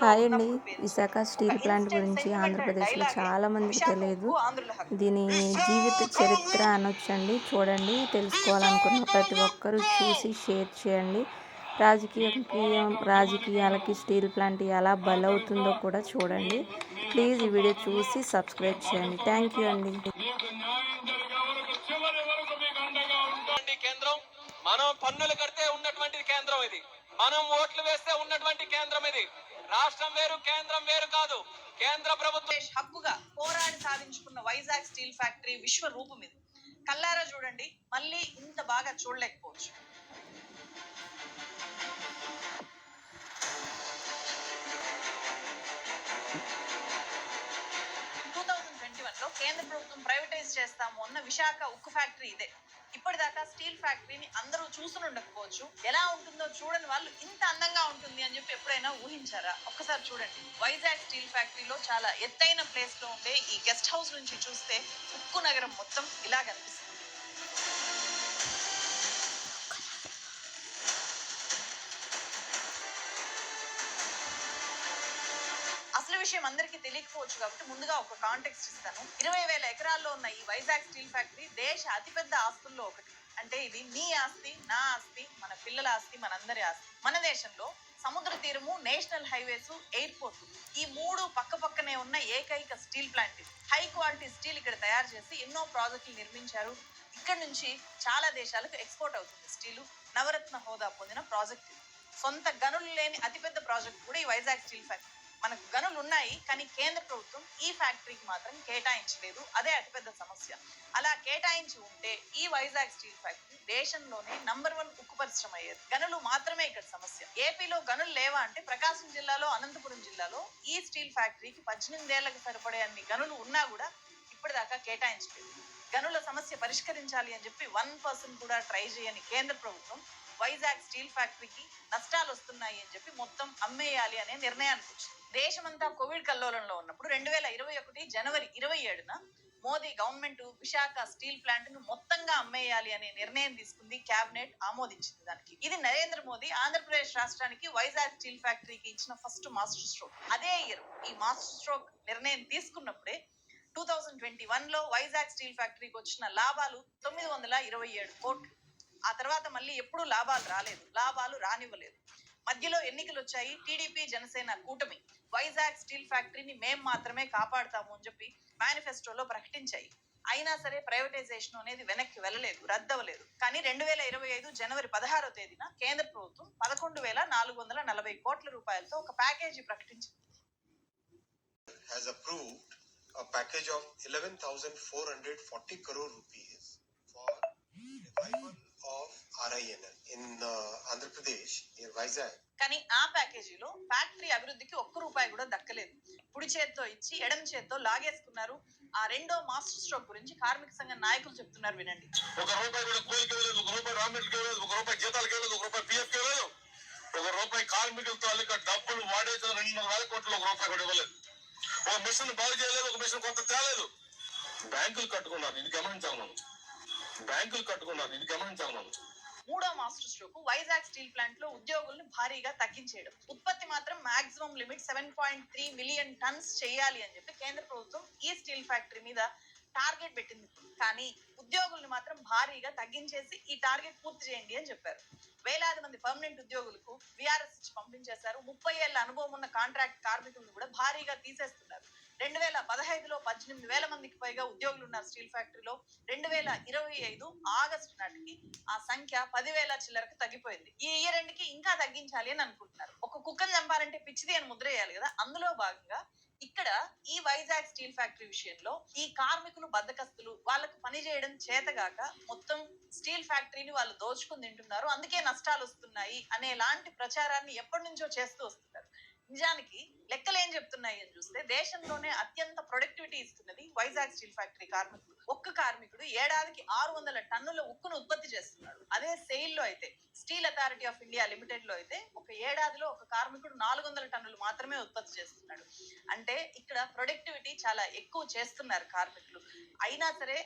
Hi అండి. Visakha steel plant గురించి ఆంధ్రప్రదేశ్లో చాలా మందికి తెలియదు. దీని జీవిత చరిత్ర అనొచ్చండి. చూడండి తెలుసుకోవాలనుకున్న ప్రతి ఒక్కరూ చూసి షేర్ చేయండి. రాజకీయకి రాజకీయాలకి స్టీల్ ప్లాంట్ ఎలా బలవుతుందో కూడా చూడండి. ప్లీజ్ ఈ వీడియో చూసి సబ్స్క్రైబ్ చేయండి. థ్యాంక్ యూ అండి. మనం పన్నులు కడితే ఉన్నటువంటి కేంద్రం ఇది. మనం ఓట్లు వేస్తే ఉన్నటువంటి కేంద్రం ఇది. రాష్ట్రం వేరు కేంద్రం వేరు కాదు. కేంద్ర ప్రభుత్వం హక్కుగా పోరాడి సాధించుకున్న వైజాగ్ స్టీల్ ఫ్యాక్టరీ విశ్వ రూపం ఇది. కల్లారా చూడండి మళ్ళీ ఇంత బాగా చూడలేకపోవచ్చు. టూ థౌజండ్ ట్వంటీ వన్లో కేంద్ర ప్రభుత్వం ప్రైవేటైజ్ చేస్తాము అన్న విశాఖ ఉక్కు ఫ్యాక్టరీ ఇదే. ఇప్పటిదాకా స్టీల్ ఫ్యాక్టరీని అందరూ చూసుని ఉండకపోవచ్చు. ఎలా ఉంటుందో చూడని వాళ్ళు ఇంత అందంగా ఉంటుంది అని చెప్పి ఎప్పుడైనా ఊహించారా? ఒక్కసారి చూడండి. వైజాగ్ స్టీల్ ఫ్యాక్టరీలో చాలా ఎత్తైన ప్లేస్లో ఉండే ఈ గెస్ట్ హౌస్ నుంచి చూస్తే ఉక్కు నగరం మొత్తం ఇలా కనిపిస్తుంది. విషయం అందరికీ తెలియకపోవచ్చు కాబట్టి ముందుగా ఒక కాంటెక్స్ట్ ఇస్తాను. ఇరవై వేల ఎకరాల్లో ఉన్న ఈ వైజాగ్ స్టీల్ ఫ్యాక్టరీ దేశ అతిపెద్ద ఆస్తుల్లో ఒకటి. అంటే ఇది మీ ఆస్తి నా ఆస్తి మన పిల్లల ఆస్తి మనందరి ఆస్తి. మన దేశంలో సముద్ర తీరము నేషనల్ హైవేస్ ఎయిర్పోర్ట్ ఈ మూడు పక్క పక్కనే ఉన్న ఏకైక steel plant high quality steel ఇక్కడ తయారు చేసి ఎన్నో ప్రాజెక్టులు నిర్మించారు. ఇక్కడ నుంచి చాలా దేశాలకు ఎక్స్పోర్ట్ అవుతుంది స్టీలు. నవరత్న హోదా పొందిన ప్రాజెక్ట్ సొంత గనులు లేని అతిపెద్ద ప్రాజెక్ట్ కూడా ఈ వైజాగ్ స్టీల్ ఫ్యాక్టరీ. మనకు గనులు ఉన్నాయి కానీ కేంద్ర ప్రభుత్వం ఈ ఫ్యాక్టరీకి మాత్రం కేటాయించలేదు. అదే అతిపెద్ద సమస్య. అలా కేటాయించి ఉంటే ఈ వైజాగ్ స్టీల్ ఫ్యాక్టరీ దేశంలోనే నంబర్ వన్ ఉక్కు పరిశ్రమ అయ్యేది. గనులు మాత్రమే ఇక్కడ సమస్య. ఏపీలో గనులు లేవా అంటే ప్రకాశం జిల్లాలో అనంతపురం జిల్లాలో ఈ స్టీల్ ఫ్యాక్టరీకి పద్దెనిమిదేళ్ళకు సరిపడే అన్ని గనులు ఉన్నా కూడా ఇప్పటిదాకా కేటాయించలేదు. గనుల సమస్య పరిష్కరించాలి అని చెప్పి వన్ పర్సన్ కూడా ట్రై చేయని కేంద్ర ప్రభుత్వం వైజాగ్ స్టీల్ ఫ్యాక్టరీకి నష్టాలు వస్తున్నాయి అని చెప్పి మొత్తం అమ్మేయాలి అనే నిర్ణయానికి వచ్చింది. దేశమంతా కోవిడ్ కల్లోలంలో ఉన్నప్పుడు రెండు వేల ఇరవై ఒకటి జనవరి ఇరవై ఏడున మోదీ గవర్నమెంట్ విశాఖ స్టీల్ ప్లాంట్ను మొత్తంగా అమ్మేయాలి అనే నిర్ణయం తీసుకుంది కేబినెట్ ఆమోదించింది దానికి. ఇది నరేంద్ర మోదీ ఆంధ్రప్రదేశ్ రాష్ట్రానికి వైజాగ్ స్టీల్ ఫ్యాక్టరీకి ఇచ్చిన ఫస్ట్ మాస్టర్ స్ట్రోక్. అదే ఇయర్ ఈ మాస్టర్ స్ట్రోక్ నిర్ణయం తీసుకున్నప్పుడే టూ థౌజండ్ ట్వంటీ వన్లో వైజాగ్ స్టీల్ ఫ్యాక్టరీకి వచ్చిన లాభాలు తొమ్మిది వందల ఇరవై ఏడు కోట్లు. ఆ తర్వాత మళ్ళీ ఎప్పుడూ లాభాలు రాలేదు. లాభాలు రానివ్వలేదు. మధ్యలో ఎన్నికలు వచ్చాయి. టీడీపీ జనసేన కూటమి వైజాగ్ స్టీల్ ఫ్యాక్టరీని మేం మాత్రమే కాపాడతాము అని చెప్పి మేనిఫెస్టోలో ప్రకటించాయి. అయినా సరే ప్రైవేటైజేషన్ అనేది వెనక్కి వెళ్ళలేదు రద్దవలేదు కానీ రెండు వేల ఇరవై ఐదు జనవరి పదహారో తేదీన కేంద్ర ప్రభుత్వం పదకొండు వేల నాలుగు వందల నలభై కోట్ల రూపాయలతో ఒక ప్యాకేజీ ప్రకటించింది. A package of 11,440 crore rupees for revival of RINL in uh, Andhra Pradesh near Vizag. కానీ ఆ ప్యాకేజీలో ఫ్యాక్టరీ అభివృద్ధికి ఒక్క రూపాయి కూడా దక్కలేదు. కుడి చేత్తో ఇచ్చి ఎడమ చేత్తో లాగేసుకున్నారు. ఆ రెండో మాస్టర్ స్ట్రోక్ గురించి కార్మిక సంఘ నాయకులు చెప్తున్నారు వినండి. ఒక రూపాయి కూడా కూలికి ఒక రూపాయి ఇవ్వలేదు ఒక రూపాయి జీతాలకు ఇవ్వలేదు ఒక రూపాయి పిఎఫ్కి ఇవ్వలేదు. ఒక రూపాయి కార్మికుల తాలూకా డబ్బులు వాడేసిన రెండున్నర వేల కోట్లు ఒక రూపాయి కూడా ఇవ్వలేదు. ఒక మిషన్ బాగు చేయలేదు ఒక మిషన్ కొత్త తేలేదు. బ్యాంకులు కట్టుకున్నారు ఇది గమనించాలి మనం. బ్యాంకులు కట్టుకున్నారు ఇది గమనించాలి మనం. మూడో మాస్టర్ స్ట్రోక్ వైజాగ్ స్టీల్ ప్లాంట్లో ఉద్యోగుల్ని భారీగా తగ్గించేయడం. ఉత్పత్తి మాత్రం maximum limit seven point three million tons చేయాలి అని చెప్పి కేంద్ర ప్రభుత్వం ఈ స్టీల్ ఫ్యాక్టరీ మీద టార్గెట్ పెట్టింది. కానీ ఉద్యోగుల్ని మాత్రం భారీగా తగ్గించేసి ఈ టార్గెట్ పూర్తి చేయండి అని చెప్పారు. వేలాది మంది పర్మనెంట్ ఉద్యోగులకు విఆర్ఎస్ ఇచ్చి పంపించేశారు. ముప్పై ఏళ్ళ అనుభవం ఉన్న కాంట్రాక్ట్ కార్మికులను కూడా భారీగా తీసేస్తున్నారు. రెండు వేల పదహైదులో పద్దెనిమిది వేల మందికి పైగా ఉద్యోగులు ఉన్నారు స్టీల్ ఫ్యాక్టరీలో. రెండు వేల ఇరవై ఐదు ఆగస్టు నాటికి ఆ సంఖ్య పదివేల చిల్లరకు తగ్గిపోయింది. ఈ ఇయర్ ఎండ్కి ఇంకా తగ్గించాలి అని అనుకుంటున్నారు. ఒక కుక్కను చంపాలంటే పిచ్చిది అని ముద్ర వేయాలి కదా. అందులో భాగంగా ఇక్కడ ఈ వైజాగ్ స్టీల్ ఫ్యాక్టరీ విషయంలో ఈ కార్మికులు బద్దకస్తులు వాళ్ళకు పని చేయడం చేతగాక మొత్తం స్టీల్ ఫ్యాక్టరీని వాళ్ళు దోచుకుని తింటున్నారు. అందుకే నష్టాలు వస్తున్నాయి అనే లాంటి ప్రచారాన్ని ఎప్పటి నుంచో చేస్తూ వస్తున్నారు. నిజానికి లెక్కలు ఏం చెప్తున్నాయి అని చూస్తే దేశంలోనే అత్యంత ప్రొడక్టివిటీ ఇస్తున్నది వైజాగ్ స్టీల్ ఫ్యాక్టరీ కార్మికుడు. ఒక్క కార్మికుడు ఏడాదికి ఆరు వందల టన్నుల ఉక్కును ఉత్పత్తి చేస్తున్నాడు. అదే సెయిల్లో అయితే స్టీల్ అథారిటీ ఆఫ్ ఇండియా లిమిటెడ్లో అయితే ఒక ఏడాదిలో ఒక కార్మికుడు నాలుగు వందల టన్నులు మాత్రమే ఉత్పత్తి చేస్తున్నాడు. అంటే ఇక్కడ ప్రొడక్టివిటీ చాలా ఎక్కువ చేస్తున్నారు కార్మికులు. అయినా సరే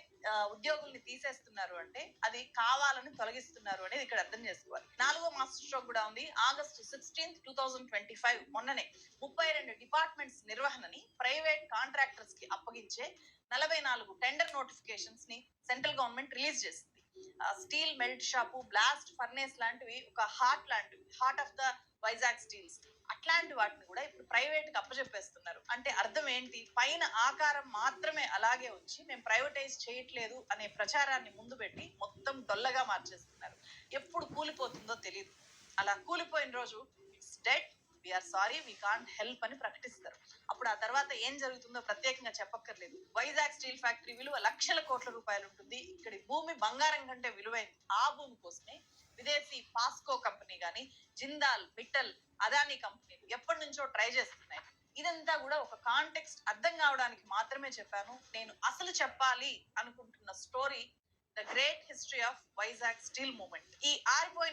ఉద్యోగుల్ని తీసేస్తున్నారు అంటే అది కావాలని తొలగిస్తున్నారు అనేది ఇక్కడ అర్థం చేసుకోవాలి. నాలుగో మాస్టర్ స్ట్రోక్ కూడా ఉంది. August sixteenth two thousand twenty five మొన్ననే ముప్పై రెండు డిపార్ట్మెంట్స్ నిర్వహణని ప్రైవేట్ కాంట్రాక్టర్స్కి అప్పగించే నలభై నాలుగు టెండర్ నోటిఫికేషన్స్ని సెంట్రల్ గవర్నమెంట్ రిలీజ్ చేసింది. Steel melt shop blast furnace లాంటివి ఒక హార్ట్ లాంటివి heart of the Vizag steels. అట్లాంటి వాటిని కూడా ఇప్పుడు ప్రైవేట్కి అప్పచెప్పేస్తున్నారు అంటే అర్థం ఏంటి? పైన ఆకారం మాత్రమే అలాగే వచ్చి మేము ప్రైవేటైజ్ చేయట్లేదు అనే ప్రచారాన్ని ముందు పెట్టి మొత్తం డొల్లగా మార్చేస్తున్నారు. ఎప్పుడు కూలిపోతుందో తెలియదు అలా కూలిపోయిన రోజు it's dead. We are sorry we can't help అని ప్రకటిస్తారు. అప్పుడు ఆ తర్వాత ఏం జరుగుతుందో ప్రత్యేకంగా చెప్పక్కర్లేదు. వైజాగ్ స్టీల్ ఫ్యాక్టరీ విలువ లక్షల కోట్ల రూపాయలు ఉంటుంది. ఇక్కడి భూమి బంగారం కంటే విలువైంది. ఆ భూమి కోసమే విదేశీ పాస్కో కంపెనీ కానీ జిందాల్ మిట్టల్ అదానీ కంపెనీలు ఎప్పటి నుంచో ట్రై చేస్తున్నాయి. ఇదంతా కూడా ఒక కాంటెక్స్ట్ అర్థం కావడానికి మాత్రమే చెప్పాను. నేను అసలు చెప్పాలి అనుకుంటున్న story the great history of Vizag steel moment ఈ ఆరిపోయిన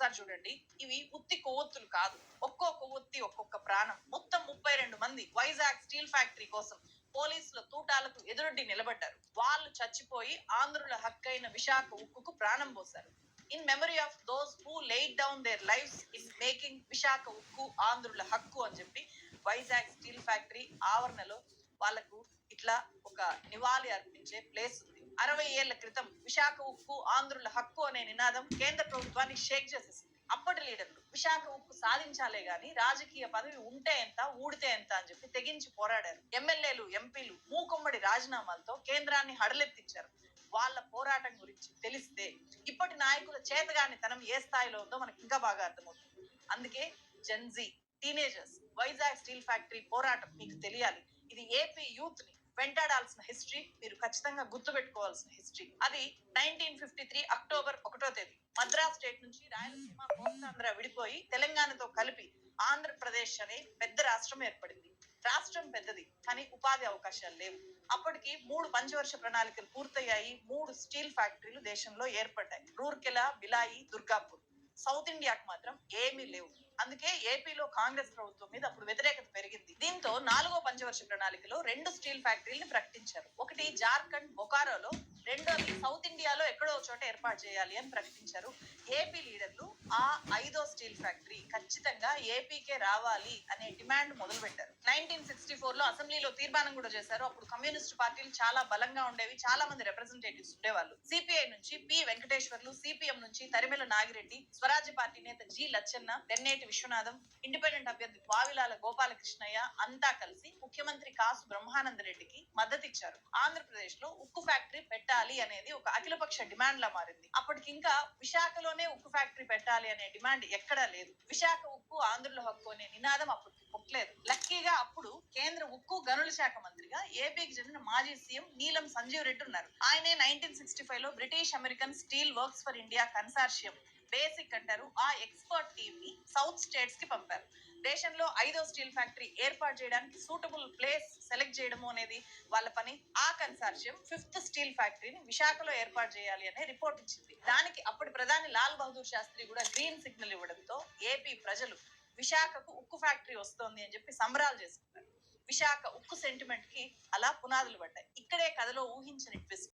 ఒకసారి చూడండి. ఇవి ఉత్తి కొవ్వొత్తులు కాదు. ఒక్కో కొవ్వొత్తి ఒక్కొక్క ప్రాణం. మొత్తం ముప్పై రెండు మంది వైజాగ్ స్టీల్ ఫ్యాక్టరీ కోసం పోలీసుల తూటాలకు ఎదురొడ్డి నిలబడ్డారు. వాళ్ళు చచ్చిపోయి ఆంధ్రుల హక్కైన విశాఖ ఉక్కుకు ప్రాణం పోశారు. In memory of those who laid down their lives in making Visakha ఉక్కు ఆంధ్రుల హక్కు అని చెప్పి వైజాగ్ స్టీల్ ఫ్యాక్టరీ ఆవరణలో వాళ్ళకు ఇట్లా ఒక నివాళి అర్పించే ప్లేస్ ఉంది అరవై ఏళ్ళ క్రితం విశాఖ ఉక్కు ఆంధ్రుల హక్కు అనే నినాదం కేంద్ర ప్రభుత్వాన్ని షేక్ చేసేసింది. అప్పటి లీడర్లు విశాఖ ఉక్కు సాధించాలే గాని రాజకీయ పదవి ఉంటే ఎంత ఊడితే ఎంత అని చెప్పి తెగించి పోరాడారు. ఎమ్మెల్యేలు ఎంపీలు మూకుమ్మడి రాజీనామాలతో కేంద్రాన్ని హడలెత్తించారు వాళ్ళ పోరాటం గురించి తెలిస్తే ఇప్పటి నాయకుల చేతగానితనం ఏ స్థాయిలో ఉందో మనకి ఇంకా బాగా అర్థమవుతుంది. అందుకే gen Z teenagers Vizag steel factory పోరాటం మీకు తెలియాలి. ఇది ఏపీ యూత్ని వెంటాడాల్సిన హిస్టరీ మీరు ఖచ్చితంగా గుర్తుపెట్టుకోవాల్సిన హిస్టరీ. అది నైన్టీన్ ఫిఫ్టీ త్రీ అక్టోబర్ ఒకటో తేదీ. మద్రాస్ స్టేట్ నుంచి రాయలసీమ కోస్తాంధ్ర విడిపోయి తెలంగాణతో కలిపి ఆంధ్రప్రదేశ్ అనే పెద్ద రాష్ట్రం ఏర్పడింది. రాష్ట్రం పెద్దది కానీ ఉపాధి అవకాశాలు లేవు. అప్పటికి మూడు పంచవర్ష ప్రణాళికలు పూర్తయ్యాయి. మూడు స్టీల్ ఫ్యాక్టరీలు దేశంలో ఏర్పడ్డాయి. రూర్కెలా బిలాయి దుర్గాపూర్. సౌత్ ఇండియాకు మాత్రం ఏమీ లేవు. అందుకే ఏపీలో కాంగ్రెస్ ప్రభుత్వం మీద అప్పుడు వ్యతిరేకత పెరిగింది. దీంతో నాలుగో పంచవర్ష ప్రణాళికలో రెండు స్టీల్ ఫ్యాక్టరీలను ప్రకటించారు. ఒకటి జార్ఖండ్ బొకారోలో రెండోది సౌత్ ఇండియాలో ఎక్కడో చోట ఏర్పాటు చేయాలి అని ప్రకటించారు. ఏపీ లీడర్లు ఆ ఐదో స్టీల్ ఫ్యాక్టరీ ఖచ్చితంగా ఏపీకే రావాలి అనే డిమాండ్ మొదలు పెట్టారు నైన్టీన్ సిక్స్టీ ఫోర్లో అసెంబ్లీలో తీర్మానం కూడా చేశారు. అప్పుడు కమ్యూనిస్ట్ పార్టీలు చాలా బలంగా ఉండేవి చాలా మంది రిప్రజెంటేటివ్స్ ఉండేవాళ్ళు. సిపిఐ నుంచి పి వెంకటేశ్వర్లు సిపిఎం నుంచి తరిమెల నాగిరెడ్డి స్వరాజ్య పార్టీ నేత జి లచ్చన్న తెన్నేటి విశ్వనాథం ఇండిపెండెంట్ అభ్యర్థి వావిలాల గోపాలకృష్ణయ్య అంతా కలిసి ముఖ్యమంత్రి కాసు బ్రహ్మానంద రెడ్డికి మద్దతు ఇచ్చారు ఆంధ్రప్రదేశ్లో ఉక్కు ఫ్యాక్టరీ పెట్టాలి అనేది ఒక అఖిలపక్ష డిమాండ్ లా మారింది. అప్పటికి ఇంకా విశాఖలోనే ఉక్కు ఫ్యాక్టరీ పెట్టాలి అనే డిమాండ్ ఎక్కడా లేదు. విశాఖ ఉక్కు ఆంధ్రుల హక్కు అనే నినాదం అప్పుడు పుట్టలేదు. లక్కీగా అప్పుడు కేంద్ర ఉక్కు గనుల శాఖ మంత్రిగా ఏపీకి చెందిన మాజీ సీఎం నీలం సంజీవ్ రెడ్డి ఉన్నారు. ఆయనే నైన్టీన్ సిక్స్టీ ఫైవ్లో British American steel works for India consortium basic అంటారు. ఆ ఎక్స్పర్ట్ టీమ్ని సౌత్ స్టేట్స్కి పంపారు. దేశంలో ఐదో స్టీల్ ఫ్యాక్టరీ ఏర్పాటు చేయడానికి సూటబుల్ ప్లేస్ సెలెక్ట్ చేయడము అనేది వాళ్ళ పని. ఆ కన్సార్షియం ఫిఫ్త్ స్టీల్ ఫ్యాక్టరీని విశాఖలో ఏర్పాటు చేయాలి అనే రిపోర్ట్ ఇచ్చింది. దానికి అప్పటి ప్రధాని లాల్ బహదూర్ శాస్త్రి కూడా గ్రీన్ సిగ్నల్ ఇవ్వడంతో ఏపీ ప్రజలు విశాఖకు ఉక్కు ఫ్యాక్టరీ వస్తోంది అని చెప్పి సంబరాలు చేసుకున్నారు. విశాఖ ఉక్కు సెంటిమెంట్కి అలా పునాదులు పడ్డాయి. ఇక్కడే కథలో ఊహించని ట్విస్ట్